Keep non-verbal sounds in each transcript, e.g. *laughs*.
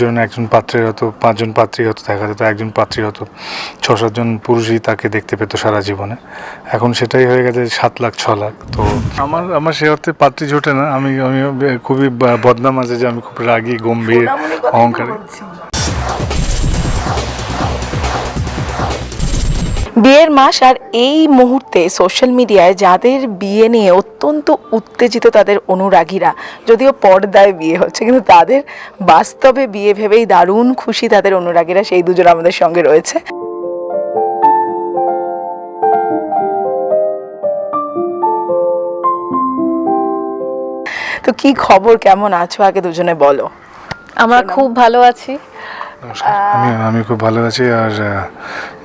জন একজন পাত্রের হতো পাঁচজন পাত্রী হতো দেখা যেত একজন পাত্রী হতো ছ সাতজন পুরুষই তাকে দেখতে পেতো সারা জীবনে। এখন সেটাই হয়ে গেছে সাত লাখ ছ লাখ। তো আমার আমার সে অর্থে পাত্রী জোটে না আমি আমি খুবই বদনাম আছে যে আমি খুব রাগী গম্ভীর অহংকারী। বিয়ের মাস আর এই মুহূর্তে সোশ্যাল মিডিয়ায় যাদের বিয়ে নিয়ে অত্যন্ত উত্তেজিত তাদের অনুরাগীরা যদিও পর্দায় বিয়ে হচ্ছে কিন্তু তাদের বাস্তবে বিয়ে ভেবেই দারুণ খুশি তাদের অনুরাগীরা সেই দুজন আমাদের সঙ্গে রয়েছে। তো কি খবর? কেমন আছো? আগে দুজনে বলো। আমরা খুব ভালো আছি। আমি আমি খুব ভালো আছি আর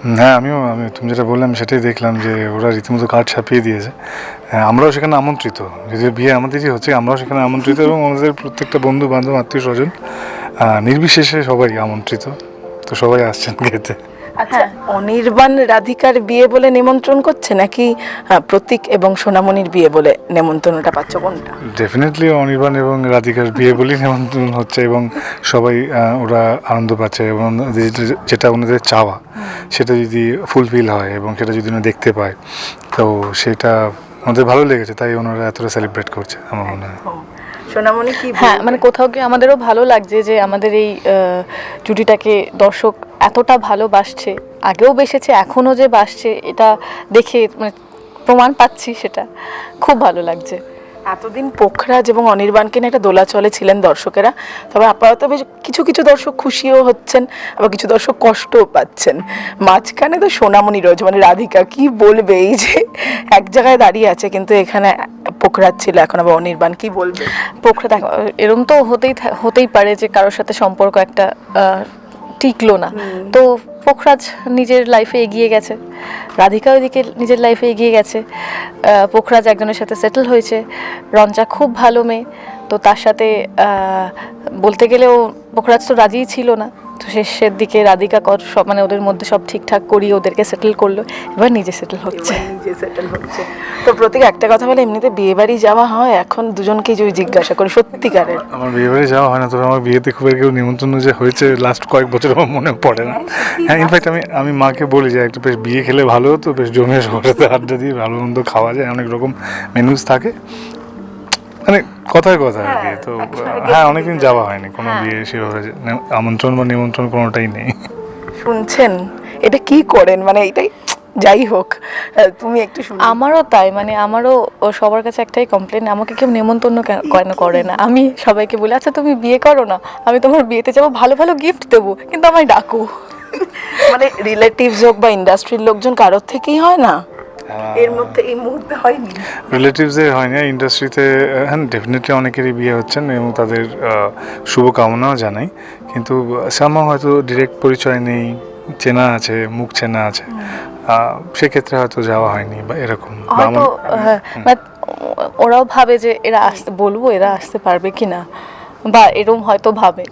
হ্যাঁ আমিও আমি তুমি যেটা বললাম সেটাই দেখলাম যে ওরা রীতিমতো কার্ড ছাপিয়ে দিয়েছে। হ্যাঁ, আমরাও সেখানে আমন্ত্রিত। যদি বিয়ে আমাদেরই হচ্ছে আমরাও সেখানে আমন্ত্রিত এবং আমাদের প্রত্যেকটা বন্ধু বান্ধব আত্মীয় স্বজন নির্বিশেষে সবাই আমন্ত্রিত। তো সবাই আসছেন খেতে। আচ্ছা। অনির্বাণ রাধিকার বিয়ে বলে নিমন্ত্রণ করছে নাকি প্রতীক এবং সোনামণির বিয়ে বলে নিমন্ত্রণটা পাচ্ছ কোনটা? ডেফিনেটলি অনির্বাণ এবং রাধিকার বিয়ে বলেই নিমন্ত্রণ হচ্ছে এবং সবাই ওরা আনন্দ পাচ্ছে এবং যেটা- ওনাদের চাওয়া সেটা যদি ফুলফিল হয় এবং সেটা যদি ওরা দেখতে পায় তো সেটা ওনাদের ভালো লেগেছে তাই ওনারা এতটা সেলিব্রেট করছে আমার মনে হয়। সোনামণি কি হ্যাঁ মানে কোথাও গিয়ে আমাদেরও ভালো লাগছে যে আমাদের এই জুটিটাকে দর্শক এতটা ভালোবাসছে আগেও বেসেছে এখনও যে বাসছে এটা দেখে মানে প্রমাণ পাচ্ছি সেটা। খুব ভালো লাগছে। এতদিন পোখরাজ এবং অনির্বাণকে নিয়ে একটা দোলাচলে ছিলেন দর্শকেরা। তবে আপাতত বেশ কিছু কিছু দর্শক খুশিও হচ্ছেন আবার কিছু দর্শক কষ্টও পাচ্ছেন। মাঝখানে তো সোনামণি রয়েছে মানে রাধিকা কি বলবে? এই যে এক জায়গায় দাঁড়িয়ে আছে কিন্তু এখানে পোখরাজ ছিল এখন আবার অনির্বাণ কি বলবে? পোখরা দেখো এরম তো হতেই হতেই পারে যে কারোর সাথে সম্পর্ক একটা টিকলো না। তো পোখরাজ নিজের লাইফে এগিয়ে গেছে। রাধিকা ওইদিকে নিজের লাইফে এগিয়ে গেছে। পোখরাজ একজনের সাথে সেটেল হয়েছে। রঞ্জা খুব ভালো মেয়ে। তো তার সাথে বলতে গেলেও পোখরাজ তো রাজিই ছিল না। তো শেষের দিকে রাধিকা কর সব মানে ওদের মধ্যে সব ঠিকঠাক করিয়ে ওদেরকে সেটেল করল। এবার নিজে সেটেল হচ্ছে। নিজে সেটেল হচ্ছে। তো প্রতীক একটা কথা বলে এমনিতে বিয়ে বাড়ি যাওয়া হয় এখন দুজনকেই যদি জিজ্ঞাসা করি সত্যিকারের? আমার বিয়ে বাড়ি যাওয়া হয় না তবে আমার বিয়েতে খুব কেউ নিমন্ত্রণ যে হয়েছে লাস্ট কয়েক বছর আমার মনে পড়ে না। হ্যাঁ ইনফ্যাক্ট আমি আমি মাকে বলি যে একটু বেশ বিয়ে খেলে ভালো হতো বেশ জমে সবার সাথে আড্ডা দিয়ে ভালো মন্দ খাওয়া যায় অনেক রকম মেনুজ থাকে। মানে কথায় কথা আর কি তো হ্যাঁ অনেকদিন যাওয়া হয়নি কোনো বিয়ে সেভাবে আমন্ত্রণ বা নিমন্ত্রণ কোনোটাই নেই। শুনছেন এটা কি করেন? মানে এটাই যাই হোক তুমি একটু আমারও তাই মানে আমারও সবার কাছে একটাই কমপ্লেন আমাকে কেউ নেমন্তন্ন কেন- কেন করে না? আমি সবাইকে বলি আচ্ছা তুমি বিয়ে করো না আমি তোমার বিয়েতে যাব ভালো ভালো গিফট দেবো কিন্তু আমায় ডাকো। মানে রিলেটিভস হোক বা ইন্ডাস্ট্রির লোকজন কারোর থেকেই হয় না? এর মধ্যে এই মুহূর্তে হয়নি। রিলেটিভসের হয় না ইন্ডাস্ট্রিতে হ্যাঁ ডেফিনেটলি অনেকেরই বিয়ে হচ্ছেন এবং তাদের শুভকামনাও জানাই। কিন্তু সামা হয়তো ডিরেক্ট পরিচয় নেই চেনা আছে মুখ চেনা আছে। সেক্ষেত্রে হয়তো যাওয়া হয়নি বা এরকম আমার- হ্যাঁ, ওরাও ভাবে যে এরা আসতে বলব এরা আসতে পারবে কি না বা এরম হয়তো ভাবে।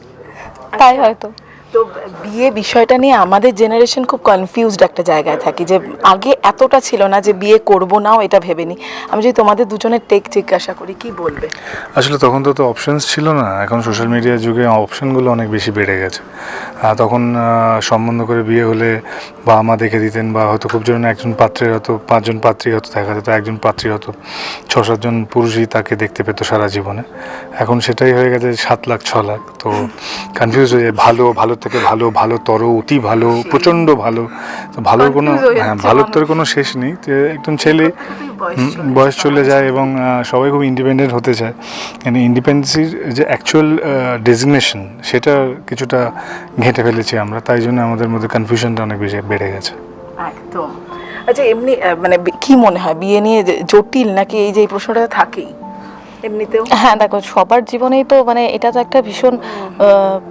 তাই হয়তো। তো বিয়ে বিষয়টা নিয়ে আমাদের জেনারেশন খুব কনফিউজড একটা জায়গায় থাকি যে আগে এতটা ছিল না যে বিয়ে করব নাও এটা ভেবে নি। আমি যদি তোমাদের দুজনের টেক জিজ্ঞাসা করি, কি বলবে? আসলে তখন তো তো অপশনস ছিল না। এখন সোশ্যাল মিডিয়ার যুগে অপশনগুলো অনেক বেশি বেড়ে গেছে। তখন সম্বন্ধ করে বিয়ে হলে বাবা মা দেখে দিতেন বা হয়তো খুব জন একজন পাত্রের হতো পাঁচজন পাত্রী হতো দেখা যেত, একজন পাত্রী হতো ছ সাতজন পুরুষই তাকে দেখতে পেতো সারা জীবনে। এখন সেটাই হয়ে গেছে সাত লাখ, ছ লাখ। তো কনফিউজ হয়ে ভালো ভালো থেকে ভালো ভালো তর অতি ভালো প্রচণ্ড ভালো। ভালোর কোনো হ্যাঁ ভালোর তোর কোনো শেষ নেই। তো একজন ছেলে বয়স চলে যায়। এবং সবাই খুব ইন্ডিপেন্ডেন্ট হতে চায়। মানে ইন্ডিপেন্ডেন্সির যে অ্যাকচুয়াল ডেজিগনেশন সেটা কিছুটা ঘেঁটে ফেলেছি আমরা। তাই জন্য আমাদের মধ্যে কনফিউশনটা অনেক বেশি বেড়ে গেছে। একদম। আচ্ছা এমনি মানে কি মনে হয়? বিয়ে নিয়ে যে জটিল নাকি এই যে এই প্রশ্নটা থাকেই। এমনিতেও? হ্যাঁ দেখো সবার জীবনেই তো মানে এটা তো একটা ভীষণ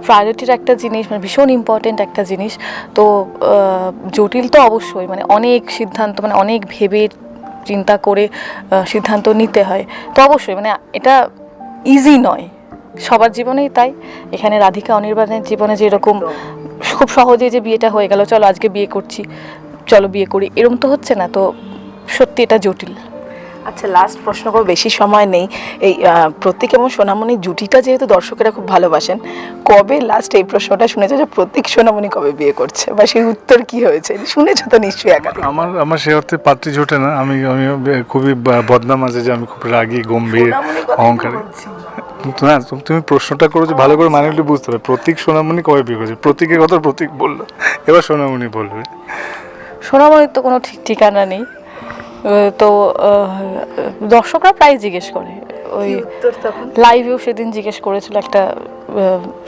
প্রায়োরিটির একটা জিনিস মানে ভীষণ ইম্পর্টেন্ট একটা জিনিস। তো জটিল তো অবশ্যই মানে অনেক সিদ্ধান্ত মানে অনেক ভেবে চিন্তা করে সিদ্ধান্ত নিতে হয়। তো অবশ্যই মানে এটা ইজি নয়। সবার জীবনেই তাই। এখানে রাধিকা অনির্বাণের জীবনে যেরকম খুব সহজে যে বিয়েটা হয়ে গেল চলো আজকে বিয়ে করছি চলো বিয়ে করি এরম তো হচ্ছে না। তো সত্যি এটা জটিল। আচ্ছা লাস্ট প্রশ্ন করব বেশি সময় নেই। এই প্রতীক এবং সোনামণি জুটিটা যেহেতু দর্শকেরা খুব ভালোবাসেন কবে লাস্ট এই প্রশ্নটা শুনেছো যে প্রতীক সোনামণি কবে বিয়ে করছে? বা সেই উত্তর কি হয়েছে? শুনেছো তো নিশ্চয়ই একাধিক আমার আমার সে অর্থে পাত্রী জোটে না আমি আমি খুবই বদনাম আছে যে আমি খুব রাগী গম্ভীর অহংকারী। না তুমি- প্রশ্নটা করেছ ভালো করে মানে বুঝতে হবে। প্রতীক সোনামণি কবে বিয়ে করেছে? প্রতীকের কথা প্রতীক বলল এবার সোনামণি বলবে। সোনামণির তো কোনো ঠিক ঠিকানা নেই। তো দর্শকরা প্রায় জিজ্ঞেস করে। ওই লাইভেও সেদিন জিজ্ঞেস করেছিল একটা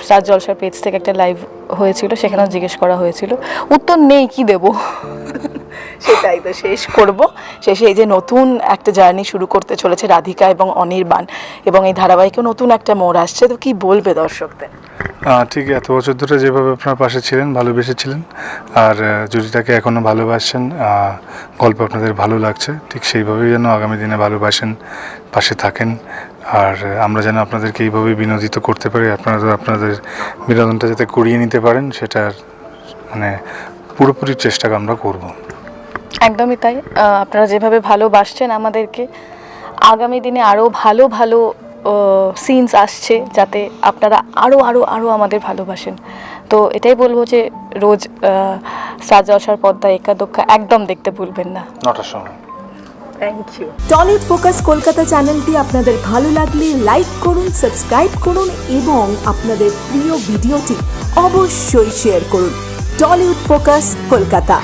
স্টার জলসার পেজ থেকে একটা লাইভ হয়েছিল সেখানেও জিজ্ঞেস করা হয়েছিল। উত্তর নেই কি দেব? *laughs* সেটাই তো শেষ করব। শেষে এই যে নতুন একটা জার্নি শুরু করতে চলেছে রাধিকা এবং অনির্বাণ এবং এই ধারাবাহিকে নতুন একটা মোড় আসছে। তো কি বলবে দর্শকদের? ঠিক এত বছর ধরে যেভাবে আপনার পাশে ছিলেন ভালোবেসেছিলেন আর আহ, জুটিটাকে এখনও ভালোবাসছেন গল্প আপনাদের ভালো লাগছে ঠিক সেইভাবেই যেন আগামী দিনে ভালোবাসেন পাশে থাকেন আর আমরা যেন আপনাদেরকে এইভাবে বিনোদিত করতে পারি আপনারা আপনাদের বিনোদনটা যাতে করিয়ে নিতে পারেন সেটার মানে পুরোপুরি চেষ্টা আমরা করব। একদমই তাই। আপনারা যেভাবে ভালোবাসছেন আমাদেরকে আগামী দিনে আরও ভালো ভালো সিনস আসছে যাতে আপনারা আরও আরও আরও আমাদের ভালোবাসেন। তো এটাই বলব যে রোজ স্টার জলসার পদ্মা একাদক্ষা একদম দেখতে ভুলবেন না। নটার সময়। Thank you Tollywood focus Kolkata চ্যানেলটি আপনাদের ভালো লাগলে লাইক করুন সাবস্ক্রাইব করুন এবং আপনাদের প্রিয় ভিডিওটি অবশ্যই শেয়ার করুন। Tollywood focus Kolkata